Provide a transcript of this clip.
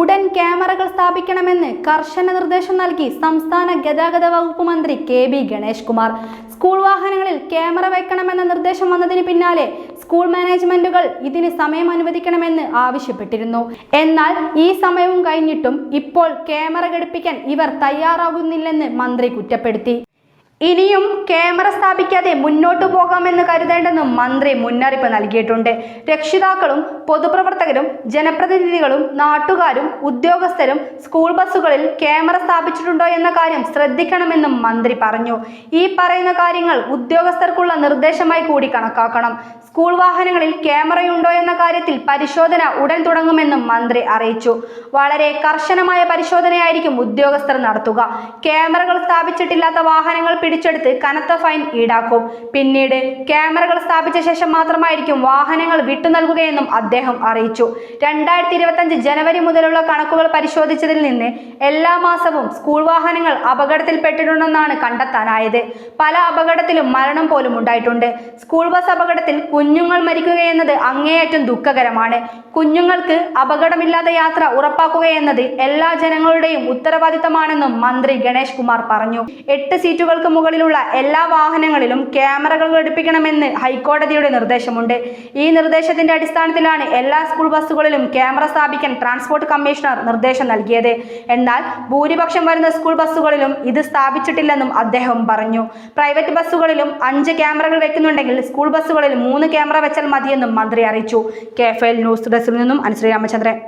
ഉടൻ ക്യാമറകൾ സ്ഥാപിക്കണമെന്ന് കർശന നിർദ്ദേശം നൽകി സംസ്ഥാന ഗതാഗത വകുപ്പ് മന്ത്രി K B Ganesh Kumar school വാഹനങ്ങളിൽ ക്യാമറ വയ്ക്കണമെന്ന നിർദ്ദേശം വന്നതിന് പിന്നാലെ സ്കൂൾ മാനേജ്മെന്റുകൾ ഇതിന് സമയം അനുവദിക്കണമെന്ന് ആവശ്യപ്പെട്ടിരുന്നു. എന്നാൽ ഈ സമയവും കഴിഞ്ഞിട്ടും ഇപ്പോൾ ക്യാമറ ഘടിപ്പിക്കാൻ ഇവർ തയ്യാറാകുന്നില്ലെന്ന് മന്ത്രി കുറ്റപ്പെടുത്തി. ഇനിയും ക്യാമറ സ്ഥാപിക്കാതെ മുന്നോട്ടു പോകാമെന്ന് കരുതേണ്ടെന്നും മന്ത്രി മുന്നറിയിപ്പ് നൽകിയിട്ടുണ്ട്. രക്ഷിതാക്കളും പൊതുപ്രവർത്തകരും ജനപ്രതിനിധികളും നാട്ടുകാരും ഉദ്യോഗസ്ഥരും സ്കൂൾ ബസ്സുകളിൽ ക്യാമറ സ്ഥാപിച്ചിട്ടുണ്ടോ എന്ന കാര്യം ശ്രദ്ധിക്കണമെന്നും മന്ത്രി പറഞ്ഞു. ഈ പറയുന്ന കാര്യങ്ങൾ ഉദ്യോഗസ്ഥർക്കുള്ള നിർദ്ദേശമായി കൂടി കണക്കാക്കണം. സ്കൂൾ വാഹനങ്ങളിൽ ക്യാമറയുണ്ടോ എന്ന കാര്യത്തിൽ പരിശോധന ഉടൻ തുടങ്ങുമെന്നും മന്ത്രി അറിയിച്ചു. വളരെ കർശനമായ പരിശോധനയായിരിക്കും ഉദ്യോഗസ്ഥർ നടത്തുക. ക്യാമറകൾ സ്ഥാപിച്ചിട്ടില്ലാത്ത വാഹനങ്ങൾ പിടിച്ചെടുത്ത് കനത്ത ഫൈൻ ഈടാക്കും. പിന്നീട് ക്യാമറകൾ സ്ഥാപിച്ച ശേഷം മാത്രമായിരിക്കും വാഹനങ്ങൾ വിട്ടു നൽകുകയെന്നും അദ്ദേഹം അറിയിച്ചു. രണ്ടായിരത്തി ഇരുപത്തഞ്ച് ജനുവരി മുതലുള്ള കണക്കുകൾ പരിശോധിച്ചതിൽ നിന്ന് എല്ലാ മാസവും സ്കൂൾ വാഹനങ്ങൾ അപകടത്തിൽപ്പെട്ടിട്ടുണ്ടെന്നാണ് കണ്ടെത്താനായത്. പല അപകടത്തിലും മരണം പോലും ഉണ്ടായിട്ടുണ്ട്. സ്കൂൾ ബസ് അപകടത്തിൽ കുഞ്ഞുങ്ങൾ മരിക്കുകയെന്നത് അങ്ങേയറ്റം ദുഃഖകരമാണ്. കുഞ്ഞുങ്ങൾക്ക് അപകടമില്ലാത്ത യാത്ര ഉറപ്പാക്കുകയെന്നത് എല്ലാ ജനങ്ങളുടെയും ഉത്തരവാദിത്തമാണെന്നും മന്ത്രി ഗണേഷ് കുമാർ പറഞ്ഞു. എട്ട് സീറ്റുകൾക്ക് മുകളിലുള്ള എല്ലാ വാഹനങ്ങളിലും ക്യാമറകൾ ഘടിപ്പിക്കണമെന്ന് ഹൈക്കോടതിയുടെ നിർദ്ദേശമുണ്ട്. ഈ നിർദ്ദേശത്തിന്റെ അടിസ്ഥാനത്തിലാണ് എല്ലാ സ്കൂൾ ബസ്സുകളിലും ക്യാമറ സ്ഥാപിക്കാൻ ട്രാൻസ്പോർട്ട് കമ്മീഷണർ നിർദ്ദേശം നൽകിയത്. എന്നാൽ ഭൂരിപക്ഷം വരുന്ന സ്കൂൾ ബസ്സുകളിലും ഇത് സ്ഥാപിച്ചിട്ടില്ലെന്നും അദ്ദേഹം പറഞ്ഞു. പ്രൈവറ്റ് ബസ്സുകളിലും അഞ്ച് ക്യാമറകൾ വെക്കുന്നുണ്ടെങ്കിൽ സ്കൂൾ ബസ്സുകളിൽ മൂന്ന് ക്യാമറ വെച്ചാൽ മതിയെന്നും മന്ത്രി അറിയിച്ചു. കെ എഫ് എൽ ന്യൂസ് ഡെസ്കിൽ നിന്നും അനുശ്രീ രാമചന്ദ്രൻ.